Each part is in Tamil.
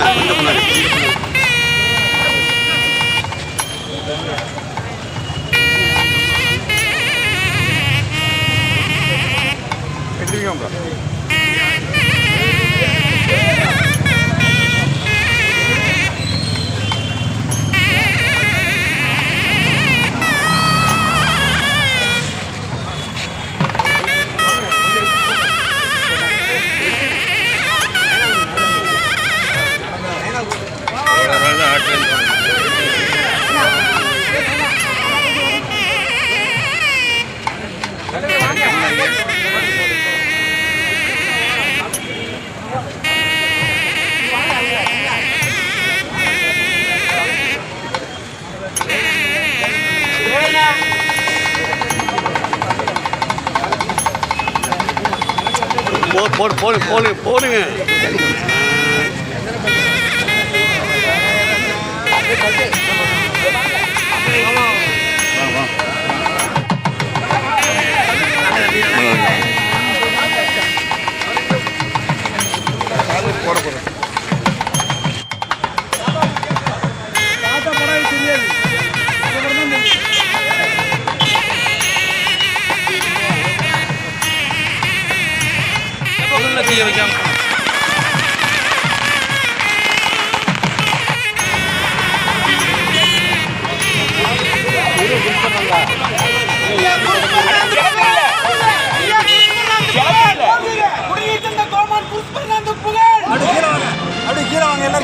right. போடு போடு போடு போடுங்க. தீய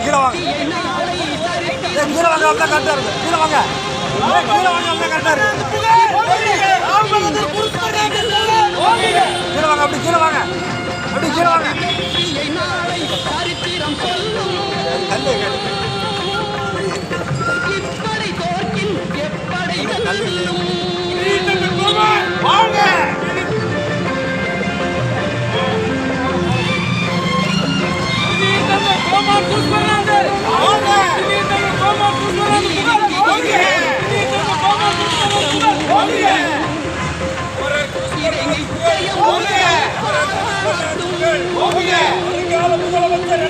கீழே வாங்க. கீழே வாங்க ஏய், கீழே வாங்க அப்படியே கரெக்டா இருக்கு. கீழே வாங்க. கீழே வாங்க அப்படியே கரெக்டா இருக்கு. கீழே வாங்க அப்படி கீழே வாங்க. அப்படி கீழே வாங்க. கல்லு கல்லு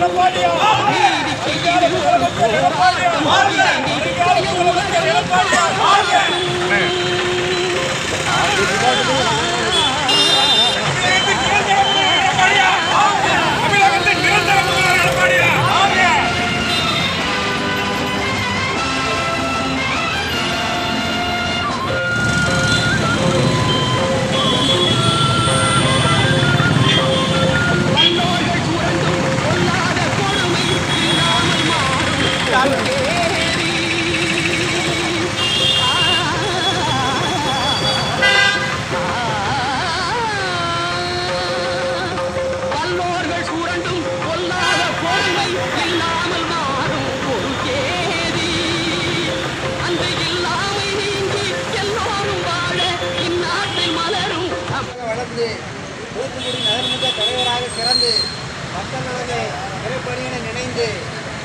பல்லோர்கள் மக்கள் நலனை நினைந்து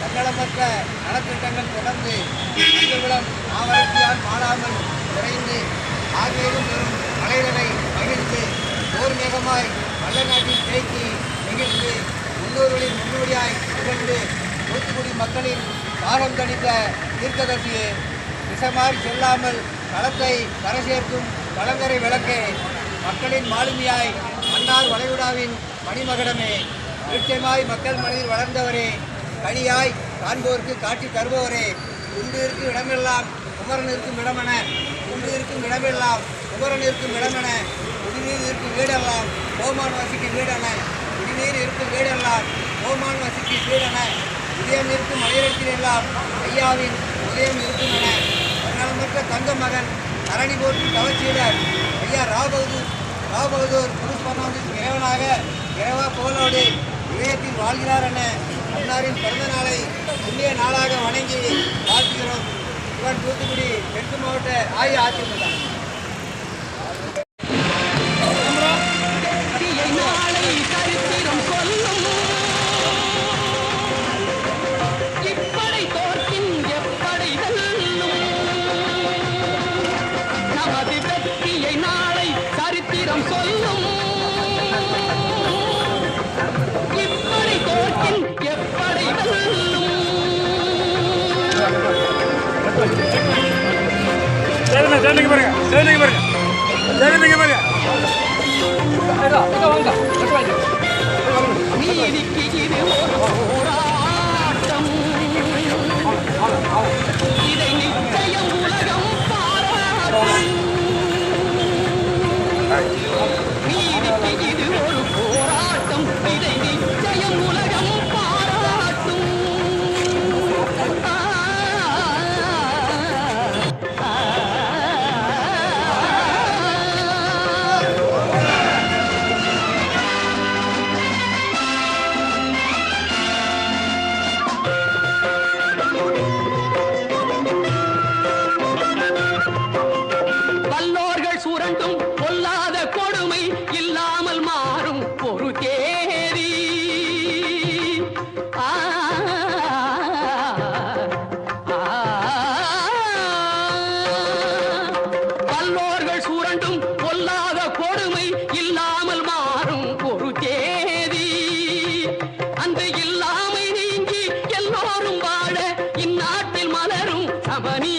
தன்னலமற்ற நலத்திட்டங்கள் தொடர்ந்து மஞ்சள்குளம் மாவட்டத்தியால் மாறாமல் விரைந்து ஆகியோரும் பெறும் மலைகளை மகிழ்ந்து போர் மேகமாய் வல்ல நாட்டில் தேக்கி நெகிழ்ந்து முன்னோர்களின் முன்னோடியாய் திகழ்ந்து தூத்துக்குடி மக்களின் தாகம் தணித்த தீர்க்கதர்சியே விஷமாறி செல்லாமல் களத்தை கரை சேர்க்கும் கலங்கரை விளக்கே மக்களின் மாலுமியாய் மன்னார் வளைகுடாவின் மணிமகடமே. நிச்சயமாய் மக்கள் மனதில் வளர்ந்தவரே கனியாய் காண்போருக்கு காட்சி தருபவரே. உண்டு இருக்கும் இடமெல்லாம் குமரன் இருக்கும் இடமென உண்டு இருக்கும் இடமெல்லாம் குமரன் இருக்கும் இடமென குடிநீர் இருக்கும் வீடெல்லாம் கோமான் வசிக்கும் வீடென குடிநீர் இருக்கும் வீடெல்லாம் கோமான் வசிக்கும் வீடென உதயம் இருக்கும் மலையிடத்தில் எல்லாம் ஐயாவின் உதயம் இருக்கும் என மற்ற தங்க மகன் தரணி போற்றி தவச்சீடர் ஐயா ராபகதூர் ராபகதூர் குரு பரமாந்தின் இறைவனாக இறைவா புகழோடு இதயத்தில் வாழ்கிறார் என அன்னாரின் பிறந்த நாளை புண்ணிய நாளாக வணங்கி வாழ்த்துகிறோம். இவர் தூத்துக்குடி தெற்கு மாவட்ட அஇஅதிமுக. சேதனை சேதனைக்கு பாருங்க சேதனைக்கு பாருங்க. சேதனைக்கு பாருங்க. நீதிக்கு இது அவனி